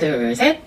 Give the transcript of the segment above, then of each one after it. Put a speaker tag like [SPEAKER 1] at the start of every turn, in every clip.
[SPEAKER 1] 둘, 셋.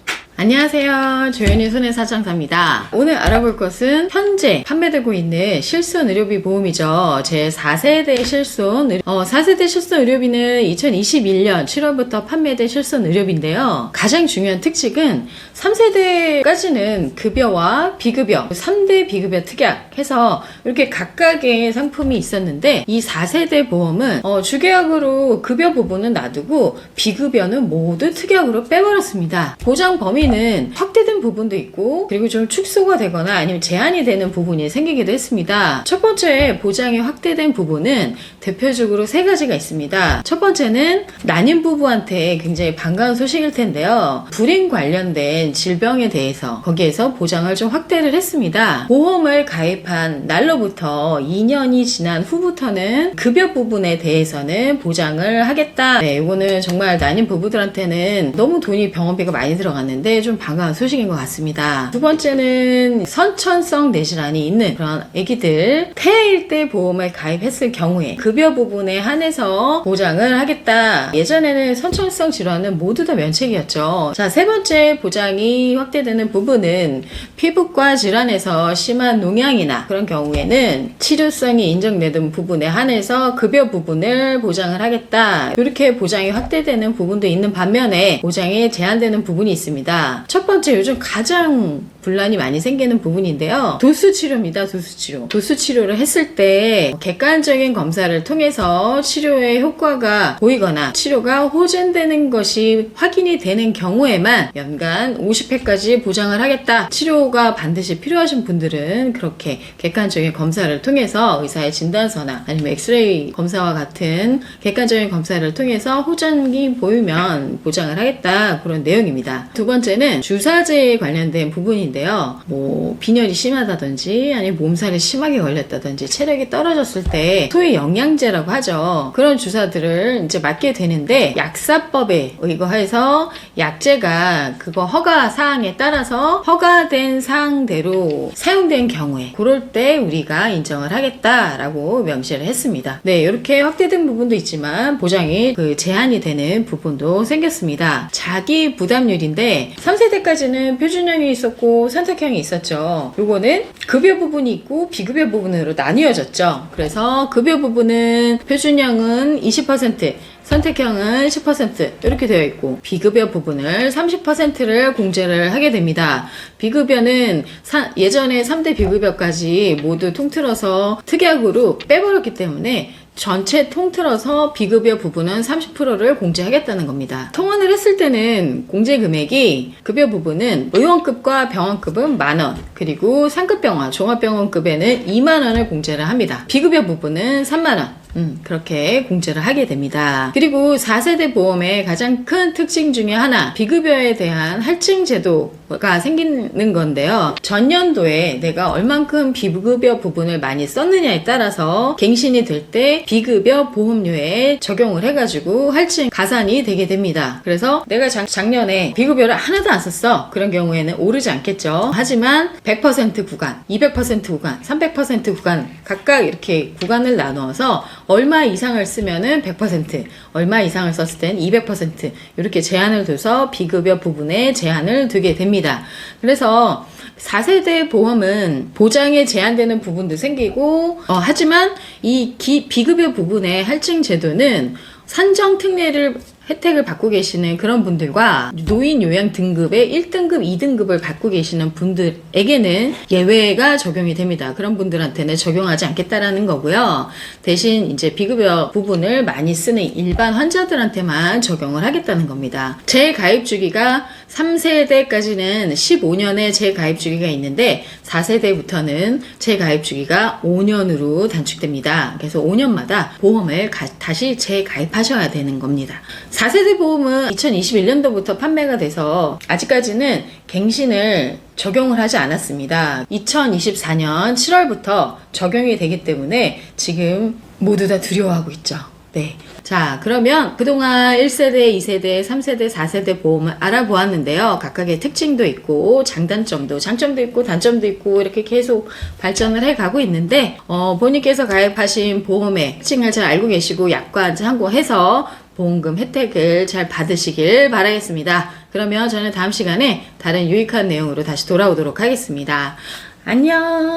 [SPEAKER 1] 안녕하세요. 조현희 손해사장사입니다. 오늘 알아볼 것은 현재 판매되고 있는 실손 의료비 보험이죠. 제 4세대 실손, 어, 4세대 실손 의료비는 2021년 7월부터 판매된 실손 의료비인데요. 가장 중요한 특징은 3세대까지는 급여와 비급여, 3대 비급여 특약 해서 이렇게 각각의 상품이 있었는데 이 4세대 보험은 어, 주계약으로 급여 부분은 놔두고 비급여는 모두 특약으로 빼버렸습니다. 보장 범위 는 확대된 부분도 있고 그리고 좀 축소가 되거나 아니면 제한이 되는 부분이 생기기도 했습니다. 첫 번째 보장이 확대된 부분은 대표적으로 세 가지가 있습니다. 첫 번째는 난임 부부한테 굉장히 반가운 소식일 텐데요. 불임 관련된 질병에 대해서 거기에서 보장을 좀 확대를 했습니다. 보험을 가입한 날로부터 2년이 지난 후부터는 급여 부분에 대해서는 보장을 하겠다. 네, 이거는 정말 난임 부부들한테는 너무 돈이 병원비가 많이 들어갔는데 좀 반가운 소식인 것 같습니다. 두 번째는 선천성 뇌질환이 있는 그런 아기들 폐일대 보험을 가입했을 경우에 급여 부분에 한해서 보장을 하겠다. 예전에는 선천성 질환은 모두 다 면책이었죠. 자, 세 번째 보장이 확대되는 부분은 피부과 질환에서 심한 농양이나 그런 경우에는 치료성이 인정되는 부분에 한해서 급여 부분을 보장을 하겠다. 이렇게 보장이 확대되는 부분도 있는 반면에 보장이 제한되는 부분이 있습니다. 첫 번째 요즘 가장 분란이 많이 생기는 부분인데요. 도수 치료입니다. 도수 치료. 도수 치료를 했을 때 객관적인 검사를 통해서 치료의 효과가 보이거나 치료가 호전되는 것이 확인이 되는 경우에만 연간 50회까지 보장을 하겠다. 치료가 반드시 필요하신 분들은 그렇게 객관적인 검사를 통해서 의사의 진단서나 아니면 엑스레이 검사와 같은 객관적인 검사를 통해서 호전이 보이면 보장을 하겠다. 그런 내용입니다. 두 번째 는 주사제에 관련된 부분인데요. 뭐 빈혈이 심하다든지 아니면 몸살이 심하게 걸렸다든지 체력이 떨어졌을 때 소위 영양제라고 하죠. 그런 주사들을 이제 맞게 되는데 약사법에 의거해서 약제가 그거 허가 사항에 따라서 허가된 사항대로 사용된 경우에 그럴 때 우리가 인정을 하겠다라고 명시를 했습니다. 네, 이렇게 확대된 부분도 있지만 보장이 그 제한이 되는 부분도 생겼습니다. 자기 부담률인데 3세대까지는 표준형이 있었고 선택형이 있었죠. 요거는 급여 부분이 있고 비급여 부분으로 나뉘어졌죠. 그래서 급여 부분은 표준형은 20%, 선택형은 10% 이렇게 되어 있고 비급여 부분을 30%를 공제를 하게 됩니다. 비급여는 사- 예전에 3대 비급여까지 모두 통틀어서 특약으로 빼버렸기 때문에 전체 통틀어서 비급여 부분은 30%를 공제하겠다는 겁니다. 통원을 했을 때는 공제 금액이 급여 부분은 의원급과 병원급은 만 원, 그리고 상급병원, 종합병원급에는 2만 원을 공제를 합니다. 비급여 부분은 3만 원. 음, 그렇게 공제를 하게 됩니다. 그리고 4세대 보험의 가장 큰 특징 중에 하나, 비급여에 대한 할증 제도 가 생기는 건데요. 전년도에 내가 얼만큼 비급여 부분을 많이 썼느냐에 따라서 갱신이 될 때 비급여 보험료에 적용을 해가지고 할증 가산이 되게 됩니다. 그래서 내가 작, 작년에 비급여를 하나도 안 썼어. 그런 경우에는 오르지 않겠죠. 하지만 100% 구간, 200% 구간, 300% 구간 각각 이렇게 구간을 나누어서 얼마 이상을 쓰면은 100%, 얼마 이상을 썼을 땐 200% 이렇게 제한을 둬서 비급여 부분에 제한을 두게 됩 니다. 그래서 4세대 보험은 보장에 제한되는 부분도 생기고 어, 하지만 이 기- 비급여 부분의 할증 제도는 산정 특례를 혜택을 받고 계시는 그런 분들과 노인 요양 등급의 1등급, 2등급을 받고 계시는 분들에게는 예외가 적용이 됩니다. 그런 분들한테는 적용하지 않겠다라는 거고요. 대신 이제 비급여 부분을 많이 쓰는 일반 환자들한테만 적용을 하겠다는 겁니다. 재가입 주기가 3세대까지는 15년의 재가입 주기가 있는데 4세대부터는 재가입 주기가 5년으로 단축됩니다. 그래서 5년마다 보험을 가- 다시 재가입하셔야 되는 겁니다. 4세대 보험은 2021년도부터 판매가 돼서 아직까지는 갱신을 적용을 하지 않았습니다. 2024년 7월부터 적용이 되기 때문에 지금 모두 다 두려워하고 있죠. 네. 자, 그러면 그동안 1세대, 2세대, 3세대, 4세대 보험을 알아보았는데요. 각각의 특징도 있고, 장단점도, 장점도 있고, 단점도 있고, 이렇게 계속 발전을 해 가고 있는데, 어, 본인께서 가입하신 보험의 특징을 잘 알고 계시고, 약관 참고해서 보험금 혜택을 잘 받으시길 바라겠습니다. 그러면 저는 다음 시간에 다른 유익한 내용으로 다시 돌아오도록 하겠습니다. 안녕!